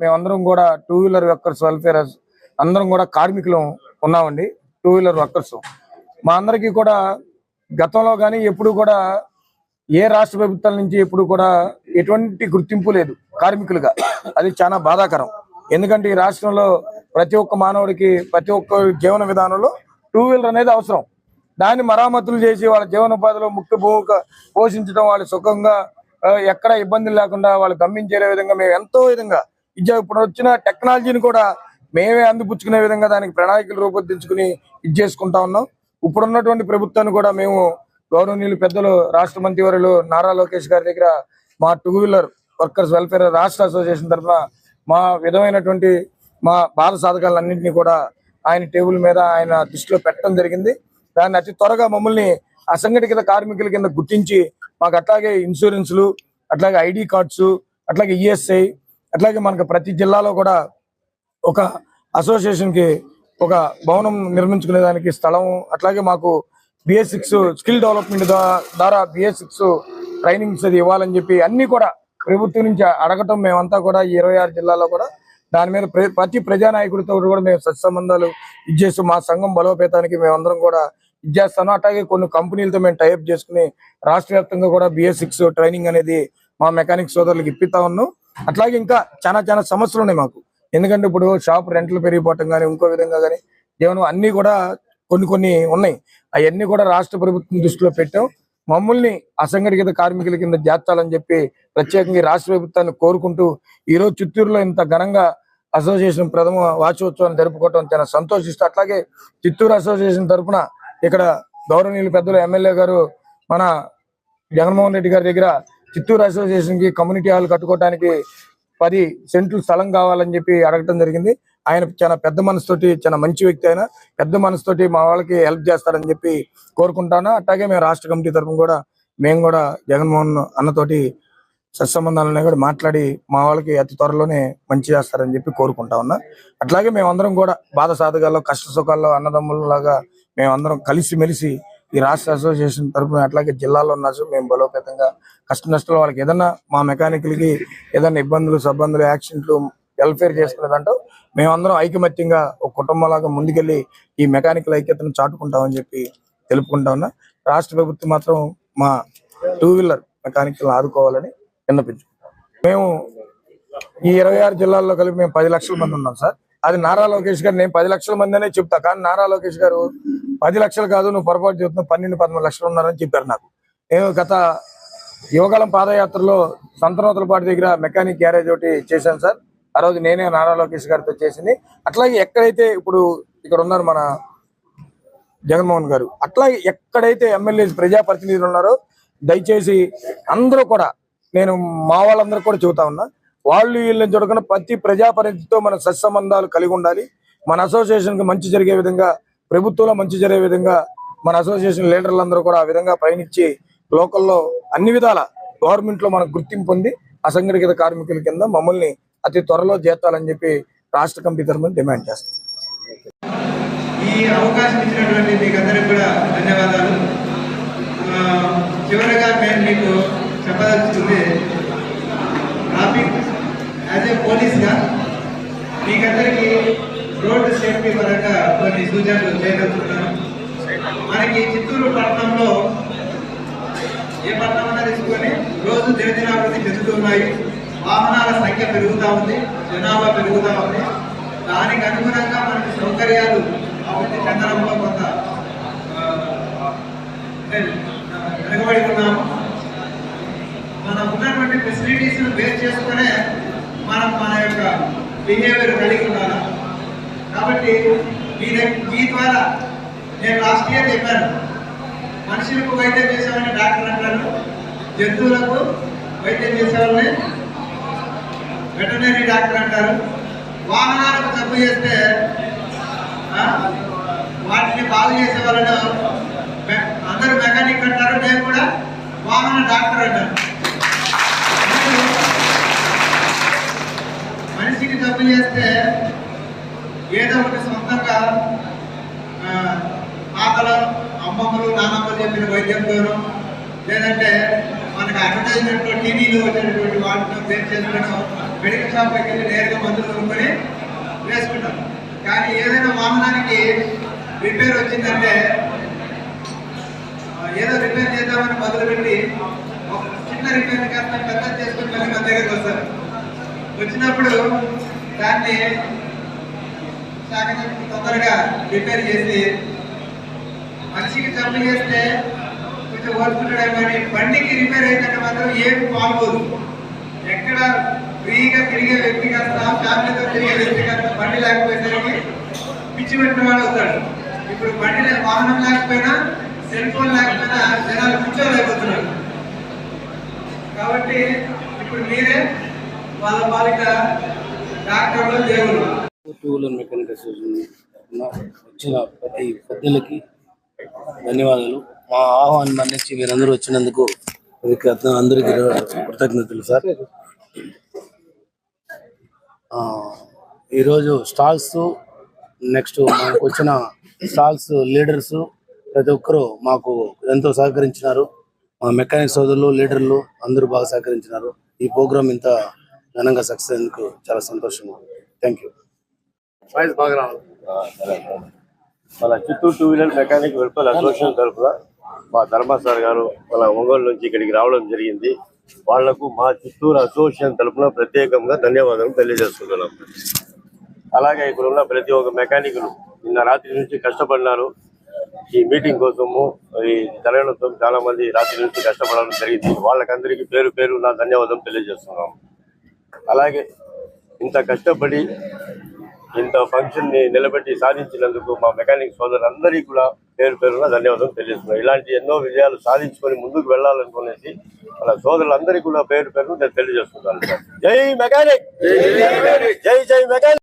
మేమందరం కూడా two wheeler workers welfare అందరం కూడా కార్మికులు ఉన్నామండి. టూ వీలర్ వర్కర్స్ మా అందరికీ కూడా గతంలో కానీ ఎప్పుడు కూడా ఏ రాష్ట్ర ప్రభుత్వాల నుంచి ఎప్పుడు కూడా ఎటువంటి గుర్తింపు లేదు కార్మికులుగా. అది చాలా బాధాకరం. ఎందుకంటే ఈ రాష్ట్రంలో ప్రతి ఒక్క మానవుడికి ప్రతి ఒక్క జీవన విధానంలో టూ వీలర్ అనేది అవసరం. దాన్ని మరామతులు చేసి వాళ్ళ జీవనోపాధిలో ముఖ్య భూమిక పోషించడం వాళ్ళు సుఖంగా ఎక్కడ ఇబ్బందులు లేకుండా వాళ్ళు గమ్యించే విధంగా మేము ఎంతో విధంగా ఇచ్చే ఇప్పుడు వచ్చిన టెక్నాలజీని కూడా మేమే అందిపుచ్చుకునే విధంగా దానికి ప్రణాళికలు రూపొందించుకుని ఇది చేసుకుంటా ఉన్నాం. ఇప్పుడున్నటువంటి ప్రభుత్వాన్ని కూడా మేము గౌరవనీయులు పెద్దలు రాష్ట్ర మంత్రివర్యులు నారా లోకేష్ గారి దగ్గర మా టూ వీలర్ వర్కర్స్ వెల్ఫేర్ రాష్ట్ర అసోసియేషన్ తరఫున మా విధమైనటువంటి మా బాధ సాధకాలన్నింటినీ కూడా ఆయన టేబుల్ మీద ఆయన దృష్టిలో పెట్టడం జరిగింది. దాన్ని అతి త్వరగా మమ్మల్ని అసంఘటిత కార్మికుల కింద గుర్తించి మాకు అట్లాగే ఇన్సూరెన్స్లు అట్లాగే ఐడి కార్డ్స్ అట్లాగే ఈఎస్ఐ అట్లాగే మనకు ప్రతి జిల్లాలో కూడా ఒక అసోసియేషన్కి ఒక భవనం నిర్మించుకునే దానికి స్థలం అట్లాగే మాకు బిఎస్ సిక్స్ స్కిల్ డెవలప్మెంట్ ద్వారా బిఎస్ సిక్స్ ట్రైనింగ్స్ అది ఇవ్వాలని చెప్పి అన్ని కూడా ప్రభుత్వం నుంచి అడగటం మేమంతా కూడా ఈ ఇరవై ఆరు జిల్లాలో కూడా దాని మీద ప్ర- ప్రతి ప్రజానాయకుడితో కూడా మేము సత్సంబంధాలు ఇచ్చేస్తూ మా సంఘం బలోపేతానికి మేమందరం కూడా ఇచ్చేస్తాను. అట్లాగే కొన్ని కంపెనీలతో మేము టైప్ చేసుకుని రాష్ట్ర వ్యాప్తంగా కూడా బిఎస్ సిక్స్ ట్రైనింగ్ అనేది మా మెకానిక్ సోదరులకు ఇప్పిస్తా ఉన్నాం. అట్లాగే ఇంకా చాలా చాలా సమస్యలు ఉన్నాయి మాకు. ఎందుకంటే ఇప్పుడు షాప్ రెంట్లు పెరిగిపోవటం కానీ ఇంకో విధంగా కానీ జీవనం అన్ని కూడా కొన్ని కొన్ని ఉన్నాయి. అవన్నీ కూడా రాష్ట్ర ప్రభుత్వం దృష్టిలో పెట్టాం. మమ్మల్ని అసంఘటిత కార్మికుల కింద చేర్చాలని చెప్పి ప్రత్యేకంగా రాష్ట్ర ప్రభుత్వాన్ని కోరుకుంటూ ఈ రోజు చిత్తూరులో ఇంత ఘనంగా అసోసియేషన్ ప్రథమ వార్షికోత్సవాన్ని జరుపుకోవటం చాలా సంతోషిస్తూ అట్లాగే చిత్తూరు అసోసియేషన్ తరపున ఇక్కడ గౌరవనీయులు పెద్దలు ఎమ్మెల్యే గారు మన జగన్మోహన్ రెడ్డి గారి దగ్గర చిత్తూరు అసోసియేషన్కి కమ్యూనిటీ హాల్ కట్టుకోవడానికి పది సెంట్లు స్థలం కావాలని చెప్పి అడగటం జరిగింది. ఆయన చాలా పెద్ద మనసుతోటి చాలా మంచి వ్యక్తి అయినా పెద్ద మనసుతోటి మా వాళ్ళకి హెల్ప్ చేస్తారని చెప్పి కోరుకుంటాను. అట్లాగే మేము రాష్ట్ర కమిటీ తరఫున కూడా మేము కూడా జగన్మోహన్ అన్నతోటి సత్సంబంధాలనే కూడా మాట్లాడి మా వాళ్ళకి అతి త్వరలోనే మంచి చేస్తారని చెప్పి కోరుకుంటా ఉన్నా. అట్లాగే మేమందరం కూడా బాధ సాధకాల్లో కష్ట సుఖాల్లో అన్నదమ్ములలాగా మేమందరం కలిసి మెలిసి ఈ రాష్ట్ర అసోసియేషన్ తరఫున అట్లాగే జిల్లాలో ఉన్న మేము బలోపేతంగా కష్ట నష్టాలు వాళ్ళకి ఏదన్నా మా మెకానికల్కి ఏదన్నా ఇబ్బందులు సబ్బందులు యాక్సిడెంట్లు వెల్ఫేర్ చేసుకునేదంటూ మేమందరం ఐకమత్యంగా ఒక కుటుంబంలాగా ముందుకెళ్ళి ఈ మెకానికల్ ఐక్యతను చాటుకుంటామని చెప్పి తెలుపుకుంటా ఉన్నా. రాష్ట్ర ప్రభుత్వం మాత్రం మా టూ వీలర్ మెకానికల్ ఆదుకోవాలని విన్నపించుకుంటాం మేము ఈ ఇరవై ఆరు జిల్లాల్లో కలిపి మేము పది లక్షల మంది ఉన్నాం సార్. అది నారా లోకేష్ గారు నేను పది లక్షల మంది అనే చెప్తా. కానీ నారా లోకేష్ గారు పది లక్షలు కాదు నువ్వు పొరపాటు చెప్తున్నావు పన్నెండు పదమూడు లక్షలు ఉన్నారని చెప్పారు నాకు. నేను గత యువకాలం పాదయాత్రలో సంతనోతలపాటి దగ్గర మెకానిక్ గ్యారేజ్ ఒకటి చేశాను సార్. ఆ రోజు నేనే నారా లోకేష్ గారితో చేసింది. అట్లాగే ఎక్కడైతే ఇప్పుడు ఇక్కడ ఉన్నారు మన జగన్మోహన్ గారు అట్లాగే ఎక్కడైతే ఎమ్మెల్యే ప్రజాప్రతినిధులు ఉన్నారో దయచేసి అందరూ కూడా నేను మా వాళ్ళందరూ కూడా చెబుతా ఉన్నా వాళ్ళు వీళ్ళని చూడకుండా ప్రతి ప్రజాప్రతినిధితో మన సత్సంబంధాలు కలిగి ఉండాలి. మన అసోసియేషన్కి మంచి జరిగే విధంగా ప్రభుత్వంలో మంచి జరిగే విధంగా మన అసోసియేషన్ లీడర్లందరూ కూడా ఆ విధంగా పయనించి లోకల్లో అన్ని విధాల గవర్నమెంట్లో మనకు గుర్తింపు పొంది అసంఘటిత కార్మికుల కింద మమ్మల్ని అతి త్వరలో చేర్చాలని చెప్పి రాష్ట్ర కమిటీ తరఫున డిమాండ్ చేస్తాం. ఈ అవకాశం ఇచ్చినటువంటి మీకు అందరికి కూడా ధన్యవాదాలు. చివరిగా నేను మీకు చెప్పదలుచుకుంది ట్రాఫిక్ రోడ్డు సేఫ్టీ పరంగా కొన్ని సూచనలు చేయగలుగుతున్నాను. మనకి చిత్తూరు పట్టణంలో ఏ పట్టణం అన్నా తీసుకొని రోజు దినదినాభివృద్ధి చెందుతున్నాయి వాహనాల సంఖ్య పెరుగుతూ ఉంది జనాభా పెరుగుతూ ఉంది. దానికి అనుగుణంగా మనకి సౌకర్యాలు అభివృద్ధి చెందడంలో కొంత వెనుకబడి ఉన్నాము మనం ఉన్నటువంటి ఫెసిలిటీస్ బేస్ చేసుకునే మనం మన యొక్క బిహేవియర్ కలిగి ఉండాలా? కాబట్టి మీ మీ ద్వారా నేను లాస్ట్ ఇయర్ చెప్పాను. మనుషులకు వైద్యం చేసేవాడిని డాక్టర్ అంటారు. జంతువులకు వైద్యం చేసేవాళ్ళని వెటనరీ డాక్టర్ అంటారు. వాహనాలకు జబ్బు చేస్తే వాటిని బాగు చేసే వాళ్ళను అందరూ మెకానిక్ అంటారు. నేను కూడా వాహన డాక్టర్ అంటారు. మనిషికి జబ్బు చేస్తే ఏదో ఒకటి సొంతంగా ఆ, అమ్మమ్మలు నానమ్మలు చెప్పిన వైద్యంతోనూ లేదంటే మనకు అడ్వర్టైజ్మెంట్లో టీవీలో వచ్చేటటువంటి వాటితో బేస్ చేసుకోవడం మెడికల్ షాప్కి వెళ్ళి నేరుగా మందులు కొనుక్కొని వేసుకుంటాం. కానీ ఏదైనా వాహనానికి రిపేర్ వచ్చిందంటే ఏదో రిపేర్ చేద్దామని మొదలుపెట్టి ఒక చిన్న రిపేర్ కాస్త పెద్ద చేసుకుని మళ్ళీ మన దగ్గరికి వస్తారు. వచ్చినప్పుడు దాన్ని శాఖ తొందరగా రిపేర్ చేసి మనిషికి జబ్బు చేస్తే కొంచెం ఓర్చుకుంటాడే కానీ బండికి రిపేర్ అయిందంటే మాత్రం ఏం బాగోదు ఎక్కడ ఫ్రీగా తిరిగే వ్యక్తి కాస్త ఫ్యామిలీతో తిరిగే వ్యక్తి కాస్త బండి లేకపోయేసరికి పిచ్చి పెట్టిన వాడు అవుతాడు. ఇప్పుడు బండి వాహనం లేకపోయినా సెల్ ఫోన్ లేకపోయినా జనాలు కూర్చోలేకపోతున్నారు. కాబట్టి ఇప్పుడు మీరే వాళ్ళ బాలిక డాక్టర్లు దేవుడు టూ వీలర్ మెకానిక్ అసోసియేషన్ వచ్చిన ప్రతి పెద్దలకి ధన్యవాదాలు. మా ఆహ్వానం మన్నించి మీరందరూ వచ్చినందుకు అందరికీ కృతజ్ఞతలు సార్. ఆ, ఈరోజు స్టాల్స్ నెక్స్ట్ మనకు వచ్చిన స్టాల్స్ లీడర్స్ ప్రతి ఒక్కరూ మాకు ఎంతో సహకరించినారు. మా మెకానిక్ సోదరులు లీడర్లు అందరూ బాగా సహకరించినారు. ఈ ప్రోగ్రామ్ ఇంత ఘనంగా సక్సెస్ అయినందుకు చాలా సంతోషం థ్యాంక్ యూ వాయిస్ బాగా రావాలి. మన Chittoor two wheeler mechanic welfare association తరఫున మా ధర్మ సార్ గారు మన ఒంగోలు నుంచి ఇక్కడికి రావడం జరిగింది. వాళ్ళకు మా చిత్తూరు అసోసియేషన్ తరఫున ప్రత్యేకంగా ధన్యవాదాలు తెలియజేస్తున్నాం అలాగే ఇక్కడ ఉన్న ప్రతి ఒక్క మెకానికులు నిన్న రాత్రి నుంచి కష్టపడినారు. ఈ మీటింగ్ కోసము ఈ జరగడంతో చాలా మంది రాత్రి నుంచి కష్టపడడం జరిగింది. వాళ్ళకందరికీ పేరు పేరు నా ధన్యవాదం తెలియజేస్తున్నాం. అలాగే ఇంత కష్టపడి ఇంత ఫంక్షన్ని నిలబెట్టి సాధించినందుకు మా మెకానిక్ సోదరులందరికీ కూడా పేరు పేరున ధన్యవాదాలు తెలియజేస్తున్నాను. ఇలాంటి ఎన్నో విజయాలు సాధించుకొని ముందుకు వెళ్ళాలనుకునేసి వాళ్ళ సోదరులందరికీ కూడా పేరు పేరున నేను తెలియజేస్తున్నాను. జై మెకానిక్ జై జై మెకానిక్